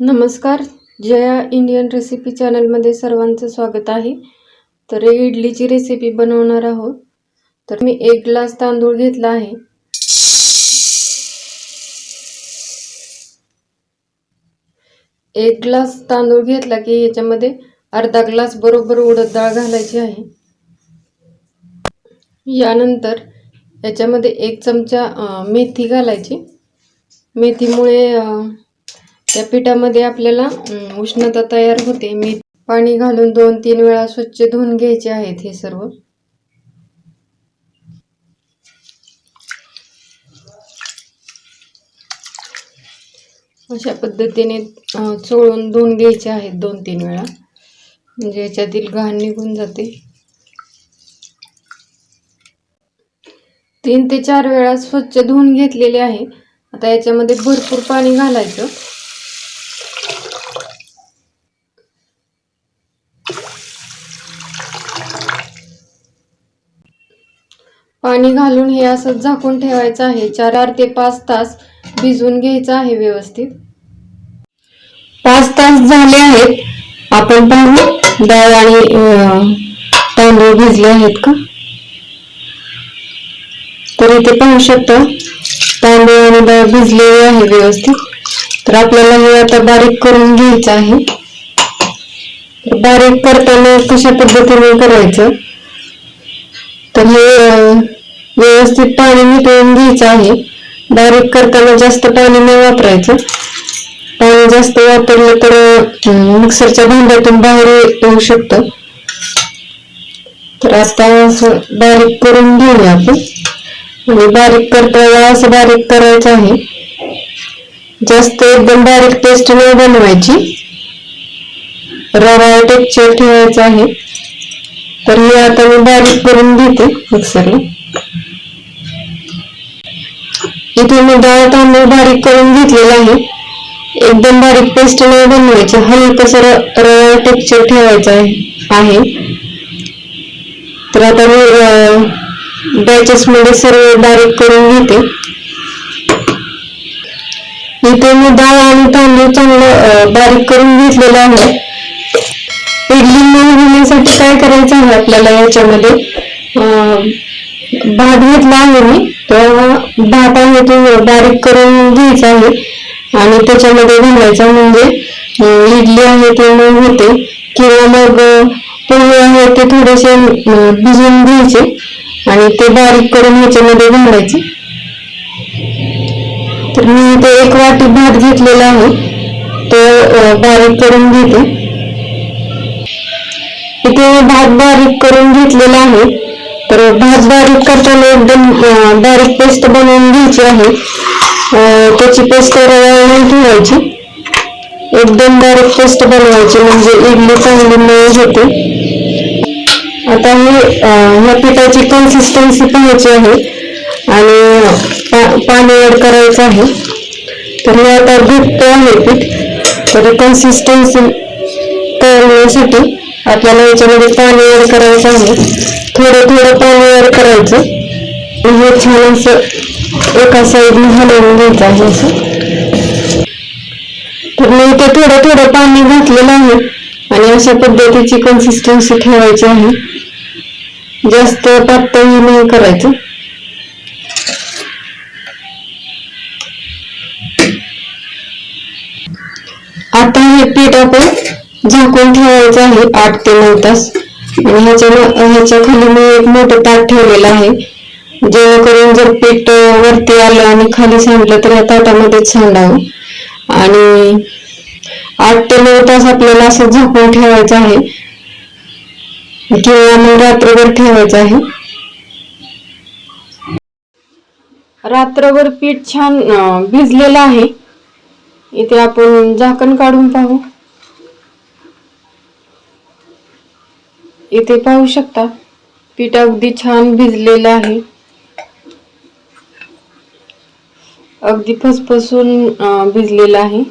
नमस्कार Jaya Indian recipe चॅनलमध्ये सर्वांचं स्वागत आहे. तर इडलीची रेसिपी बनवणार आहोत. तर मी एक ग्लास तांदूळ घेतला आहे. एक ग्लास तांदूळ घेतला की याच्यामध्ये अर्धा ग्लास बरोबर उडद डाळ घालायची आहे. यानंतर याच्यामध्ये एक चमचा मेथी घालायची. मेथीमुळे त्या पिठामध्ये आपल्याला उष्णता तयार होते. मी पाणी घालून दोन तीन वेळा स्वच्छ धुवून घ्यायचे आहेत हे सर्व. अशा पद्धतीने चोळून धुवून घ्यायचे आहेत दोन तीन वेळा. म्हणजे याच्यातील घाण निघून जाते. तीन ते चार वेळा स्वच्छ धुवून घेतलेले आहे. आता याच्यामध्ये भरपूर पाणी घालायचं. पाणी घालून हे असं झाकून ठेवायचं आहे. चार ते पाच तास भिजवून घ्यायचं आहे व्यवस्थित. पाच तास झाले आहेत. आपण पाहू. डाळ आणि तांदूळ भिजले आहेत का? तर इथे पाहू शकता? तांदूळ आणि डाळ भिजलेली आहे व्यवस्थित. तर आपल्याला हे आता बारीक करून घ्यायचं आहे. बारीक करताना कशा पद्धतीने करायचं? व्यवस्थित पाणी निथळून घ्यायचं आहे. बारीक करताना जास्त पाणी नाही वापरायचं. पाणी जास्त वापरलं तर मिक्सरच्या भांड्यातून बाहेर येऊ शकतं. तर आता असं बारीक करून घेऊया आपण. आणि बारीक करताना असं बारीक करायचं आहे. जास्त एकदम बारीक पेस्ट नाही बनवायची. रवा टेक्चर ठेवायचं आहे. तर हे आता मी बारीक करून घेते मिक्सरला. इथे मी डाळ तांदूळ बारीक करून घेतलेला आहे. एकदम बारीक पेस्ट नाही बनवायची हलकस रवा टेक्चर ठेवायचं आहे तर आता मी बॅचेस मध्ये सर्व बारीक करून घेते. इथे मी डाळ आणि तांदूळ चांगलं बारीक करून घेतलेलं आहे. इडली मऊ होण्यासाठी काय करायचं आहे आपल्याला याच्यामध्ये? भात घेतला आहे मी. तो भात आहे तो बारीक करून घ्यायचा आहे. आणि त्याच्यामध्ये घालायचा म्हणजे इडली आहे ते मग होते. किंवा मग पोहे आहे ते थोडेसे भिजून भिजवून घ्यायचे. आणि ते बारीक करून ह्याच्यामध्ये घालायचे. तर मी ते एक वाटी भात घेतलेला आहे. तो बारीक करून घेते. इथे भात बारीक करून घेतलेला आहे. तर भात बारीक करताना एकदम बारीक पेस्ट बनवून घ्यायची आहे. त्याची पेस्ट रवाळून ठेवायची. एकदम बारीक पेस्ट बनवायची म्हणजे इडली चांगली मऊ होते. आता हे ह्या पिठाची कन्सिस्टन्सी पाहायची आहे. आणि पा- पाणी ऍड करायचं आहे. तर हे आता घट्ट आहे पीठ. तर कन्सिस्टन्सी तयार होण्यासाठी आपल्याला याच्यामध्ये पाणी ऍड करायचं आहे. थोडं थोडं पाणी ऍड करायचं. हे छान असं एका साईडने हलवून घ्यायचं आहे असं. तर मी इथे थोडं थोडं पाणी घातलेलं आहे आणि अशा पद्धतीची कन्सिस्टन्सी ठेवायची आहे. जास्त पातळी नाही करायचं. आता हे पीठ आपण झाकून ठेवायचं आहे आठ ते नऊ तास. आणि ह्याच्या ह्याच्या खाली मी एक मोठं ताट ठेवलेलं आहे. जेणेकरून जर पीठ वरती आलं आणि खाली सांडलं तर या ताटामध्येच सांडावं. आणि आठ ते नऊ तास आपल्याला असं झाकून ठेवायचं आहे. किंवा मग रात्रभर ठेवायचं आहे. रात्रभर पीठ छान भिजलेलं आहे. इथे आपण झाकण काढून पाहू. इथे पाहू शकता. पीठ अगदी छान भिजलेलं आहे. अगदी फसफसून भिजलेलं आहे.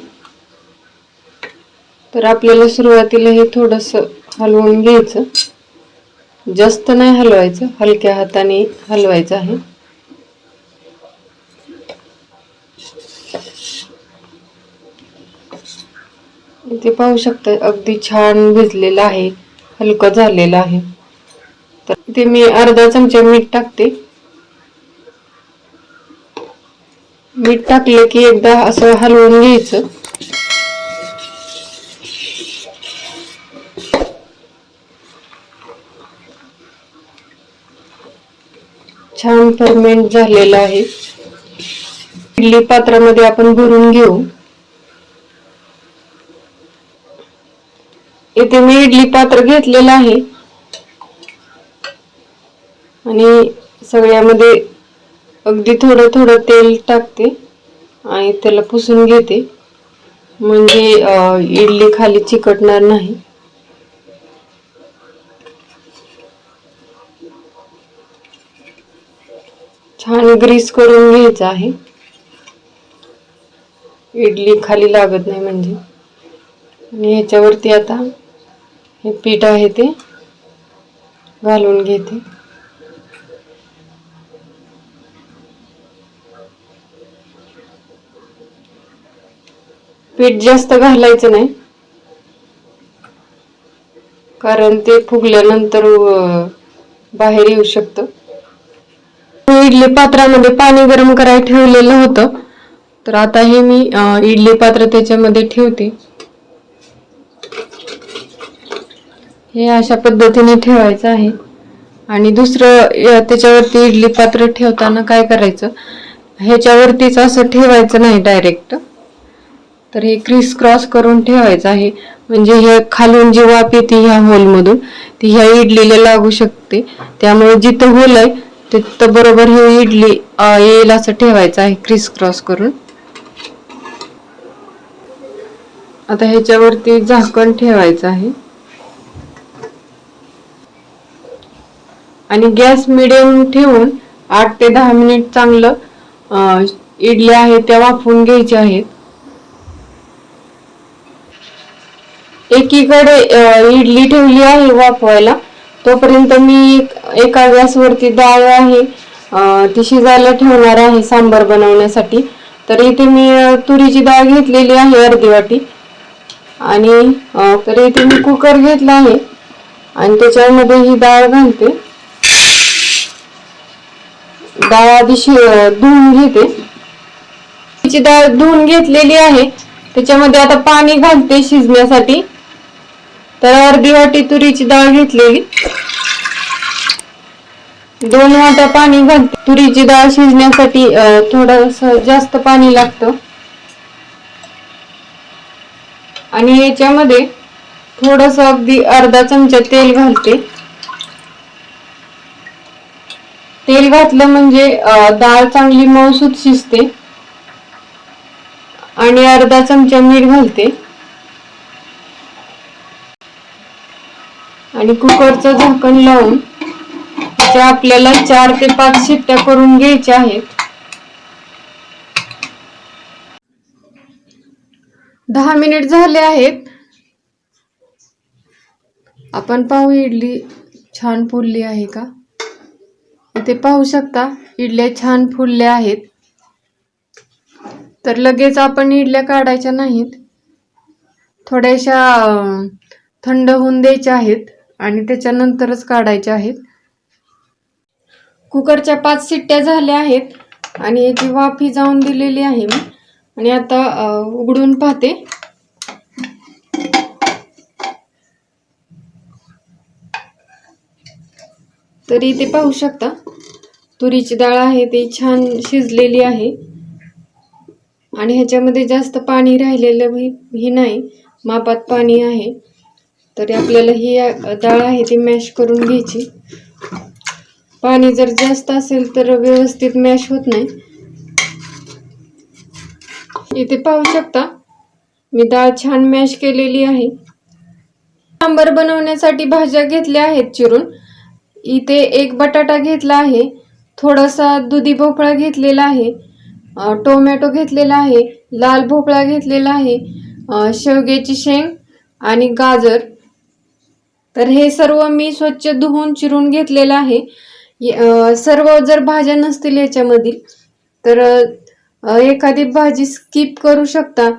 तर आपल्याला सुरुवातीला हे थोडस हलवून घ्यायचं. जास्त नाही हलवायचं हलक्या हाताने हलवायचं आहे. इथे पाहू शकता अगदी छान भिजलेलं आहे. हलकं झालेलं आहे. तर इथे मी अर्धा चमचा मीठ टाकते. मीठ टाकलं की एकदा असं हलवून घ्यायचं. छान फर्मेंट झालेलं आहे. इडली पात्रामध्ये आपण भरून घेऊ. इथे मी इडली पात्र घेतलेलं आहे. आणि सगळ्यामध्ये अगदी थोडं थोडं तेल टाकते आणि त्याला पुसून घेते. म्हणजे इडली खाली चिकटणार नाही. छान ग्रीस करून घ्यायचं आहे. इडली खाली लागत नाही म्हणजे. आणि ह्याच्यावरती आता हे पीठ आहे ते. घालून घेते. पीठ जास्त घालायचं नाही. कारण ते फुगल्यानंतर बाहेर येऊ शकतं. इडली पात्रामध्ये पाणी गरम करायला ठेवलेलं होतं. तर आता हे मी इडली पात्र त्याच्यामध्ये ठेवते. हे अशा पद्धतीने ठेवायचं आहे. आणि दुसरं त्याच्यावरती इडली पात्र ठेवताना काय करायचं? ह्याच्यावरतीच असं ठेवायचं नाही डायरेक्ट तर हे क्रिस क्रॉस करून ठेवायचं आहे. म्हणजे हे खालून जी वाप येते ह्या होलमधून ती ह्या इडलीला लागू शकते. त्यामुळे जिथं होल आहे तिथं बरोबर हे इडली येईल असं ठेवायचं आहे क्रिस क्रॉस करून. आता ह्याच्यावरती झाकण ठेवायचं आहे. आणि गॅस मिडियम ठेवून आठ ते दहा मिनिट चांगलं इडल्या आहेत त्या वाफवून घ्यायच्या आहेत. एकीकडे इडली ठेवली आहे वाफवायला. तोपर्यंत मी एका गॅसवरती डाळ आहे ती शिजायला ठेवणार आहे सांबार बनवण्यासाठी. तर इथे मी तुरीची डाळ घेतलेली आहे अर्धी वाटी. आणि तर इथे मी कुकर घेतला आहे. आणि त्याच्यामध्ये ही डाळ घालते. डाळ आधी धुवून घेते. तिची डाळ धुवून घेतलेली आहे. त्याच्यामध्ये आता पाणी घालते शिजण्यासाठी. तर अर्धी वाटी तुरीची डाळ घेतलेली. दोन वाट्या पाणी घालते. तुरीची डाळ शिजण्यासाठी थोडस जास्त पाणी लागतं. आणि याच्यामध्ये थोडस अगदी अर्धा चमचा तेल घालते. तेल घातलं म्हणजे डाळ चांगली मऊसूत शिजते. आणि अर्धा चमचा मीठ घालते. आणि कुकरचं झाकण लावून त्या आपल्याला चार ते पाच शिट्ट्या करून घ्यायच्या आहेत. दहा मिनिट झाले आहेत. आपण पाहू इडली छान फुलली आहे का? इथे पाहू शकता इडल्या छान फुलल्या आहेत. तर लगेच आपण इडल्या काढायच्या नाहीत. थोड्याशा थंड होऊन द्यायच्या आहेत आणि त्याच्यानंतरच काढायच्या आहेत. कुकरच्या पाच शिट्ट्या झाल्या आहेत आणि याची वाफी जाऊन दिलेली आहे मी. आणि आता उघडून पाहते. तरी ते पाहू शकता. तुरीची डाळ आहे ती छान शिजलेली आहे. आणि ह्याच्यामध्ये जास्त पाणी राहिलेलं ही नाही मापात पाणी आहे. तरी आपल्याला ही डाळ आहे ती मॅश करून घ्यायची. पाणी जर जास्त असेल तर व्यवस्थित मॅश होत नाही. इथे पाहू शकता मी डाळ छान मॅश केलेली आहे. सांबर बनवण्यासाठी भाज्या घेतल्या आहेत चिरून. इथे एक बटाटा घेतला आहे थोडासा दुधी भोपळा घेतलेला आहे टोमॅटो घेतलेला आहे लाल भोपळा घेतलेला आहे शेवग्याची शेंग आणि गाजर. तर हे सर्व मी स्वच्छ धुवून चिरून घेतलेलं आहे. सर्व जर भाज्या नसतील याच्यामधील तर एखादी भाजी स्किप करू शकता.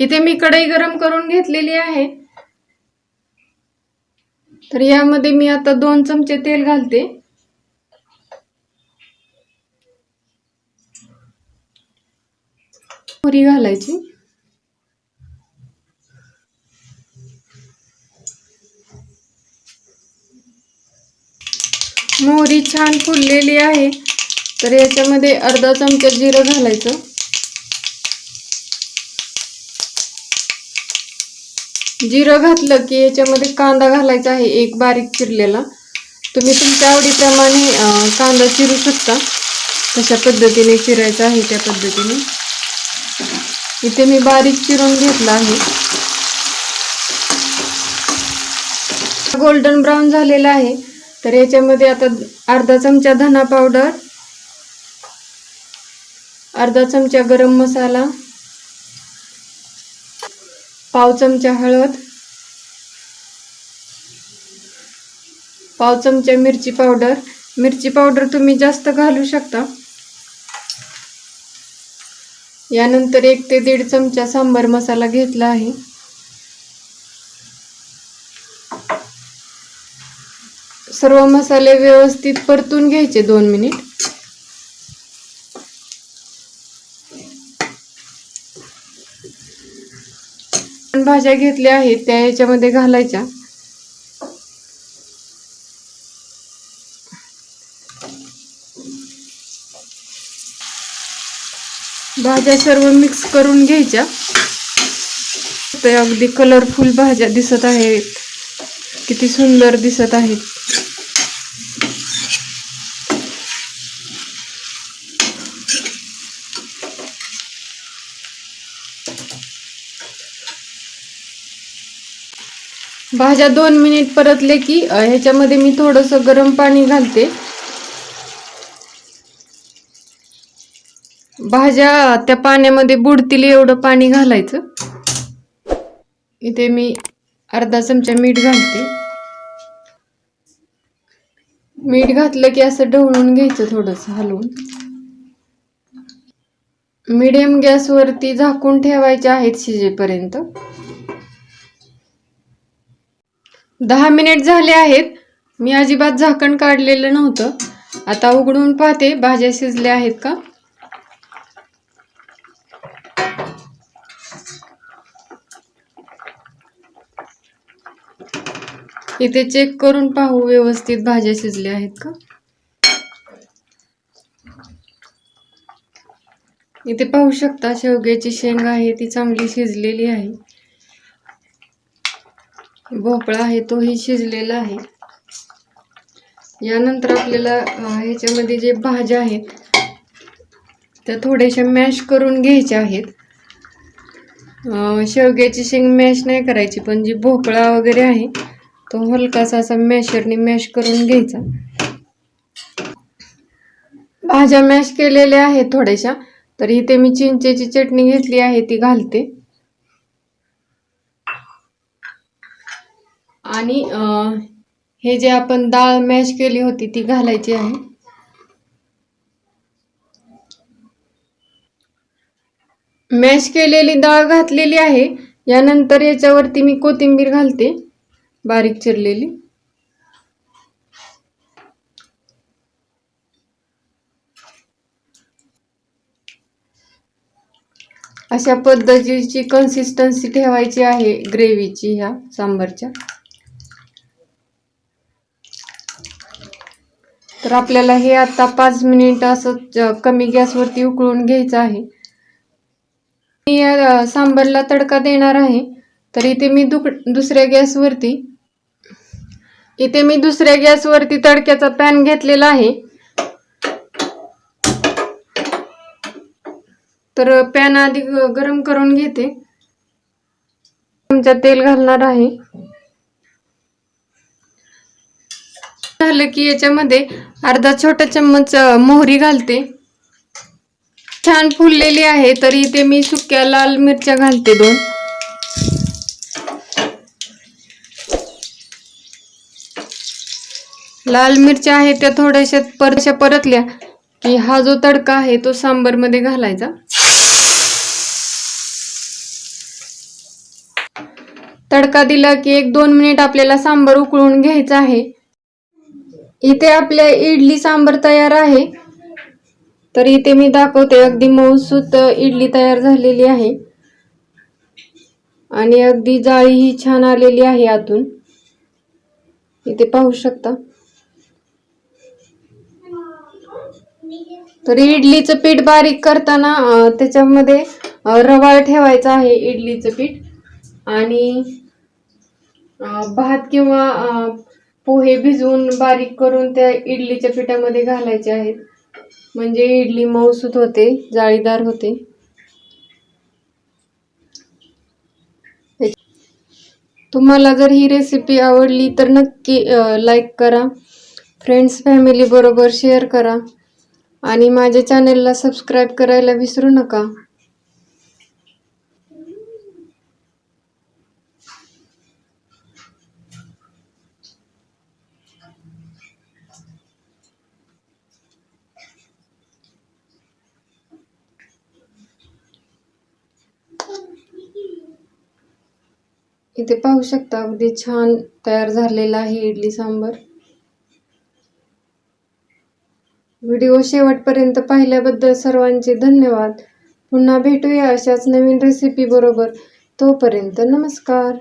इथे मी कढई गरम करून घेतलेली आहे. तर यामध्ये मी आता दोन चमचे तेल घालते. मोहरी घालायची. मोहरी छान फुललेली आहे. तर याच्यामध्ये अर्धा चमचा जिरं घालायचं. जिरं घातलं की याच्यामध्ये कांदा घालायचा आहे एक बारीक चिरलेला. तुम्ही तुमच्या आवडीप्रमाणे कांदा चिरू शकता. कशा पद्धतीने चिरायचा आहे त्या पद्धतीने. इथे मी बारीक चिरून घेतला आहे. गोल्डन ब्राऊन झालेला आहे. तर याच्यामध्ये आता अर्धा चमचा धना पावडर अर्धा चमचा गरम मसाला पाव चमचा हळद पाव चमचा मिरची पावडर. मिरची पावडर तुम्ही जास्त घालू शकता. यानंतर एक ते दीड चमचा सांबार मसाला घेतला आहे. सर्व मसाले व्यवस्थित परतून घ्यायचे दोन मिनिट. भाज्या घेतल्या आहेत त्या याच्यामध्ये घालायच्या. भाज्या सर्व मिक्स करून घ्यायच्या. ते अगदी कलरफुल भाज्या दिसत आहेत. किती सुंदर दिसत आहेत. भाज्या दोन मिनिट परतले की ह्याच्यामध्ये मी थोडंसं गरम पाणी घालते. भाज्या त्या पाण्यामध्ये बुडतील एवढं पाणी घालायचं. इथे मी अर्धा चमचा मीठ घालते. मीठ घातलं की असं ढवळून घ्यायचं थोडंसं हलवून. मिडियम गॅसवरती झाकून ठेवायचे आहेत शिजेपर्यंत. दहा मिनिट झाले आहेत. मी अजिबात झाकण काढलेलं नव्हतं. आता उघडून पाहते भाज्या शिजल्या आहेत का? इथे चेक करून पाहू व्यवस्थित भाज्या शिजल्या आहेत का? इथे पाहू शकता शेवग्याची शेंग आहे ती चांगली शिजलेली आहे. भोपळा आहे तोही शिजलेला आहे. यानंतर आपल्याला ह्याच्यामध्ये जे भाज्या आहेत त्या थोड्याशा मॅश करून घ्यायच्या आहेत. शेवग्याची शेंग मॅश नाही करायची पण जी भोपळा वगैरे आहे तो हलकासा असा मॅशरने मॅश करून घ्यायचा. भाज्या मॅश केलेल्या आहेत थोड्याशा तर इथे मी चिंचेची चटणी घेतली आहे ती घालते. आणि हे जे आपण डाळ मॅश केली होती ती घालायची आहे. मॅश केलेली डाळ घातलेली आहे. यानंतर याच्यावरती मी कोथिंबीर घालते. बारीक चिरलेली. अशा पद्धतीची कन्सिस्टन्सी ठेवायची आहे ग्रेव्हीची ह्या सांबारच्या. तर आपल्याला हे आता पाच मिनिट असं कमी गॅसवरती उकळून घ्यायचं आहे. मी या सांबारला तडका देणार आहे. तर इथे मी दुक दुसऱ्या गॅसवरती इथे मी दुसऱ्या गॅसवरती तडक्याचा पॅन घेतलेला आहे. तर पॅन आधी गरम करून घेते. तुमचा तेल घालणार आहे. झालं की याच्यामध्ये अर्धा छोटा चम्मच मोहरी घालते. छान फुललेली आहे तरी इथे मी सुक्या लाल मिरच्या घालते दोन. लाल मिरच्या आहेत त्या थोड्याशा परशा परतल्या की हा जो तडका आहे तो सांबरमध्ये घालायचा. तडका दिला की एक दोन मिनिट आपल्याला सांबर उकळून घ्यायचा आहे. इथे आपल्या इडली सांबर तयार आहे. तर इथे मी दाखवते अगदी मऊसूत इडली तयार झालेली आहे. आणि अगदी जाळी ही छान आलेली आहे आतून. इथे पाहू शकता. तर इडलीचं पीठ बारीक करताना त्याच्यामध्ये रवा रवाळ आहे इडलीचं पीठ. आणि भात किंवा पोहे भिजवून बारीक करून त्या इडलीच्या पिठामध्ये घालायचे आहेत. म्हणजे इडली मऊसूत होते जाळीदार होते. तुम्हाला जर ही रेसिपी आवडली तर नक्की लाईक करा. फ्रेंड्स फॅमिली बरोबर शेअर करा. आणि माझ्या चॅनेलला सबस्क्राईब करायला विसरू नका. इथे पाहू शकता अगदी छान तयार झालेला आहे इडली सांबर. व्हिडिओ शेवटपर्यंत पाहिल्याबद्दल सर्वांचे धन्यवाद. पुन्हा भेटूया अशाच नवीन रेसिपी बरोबर. तोपर्यंत नमस्कार.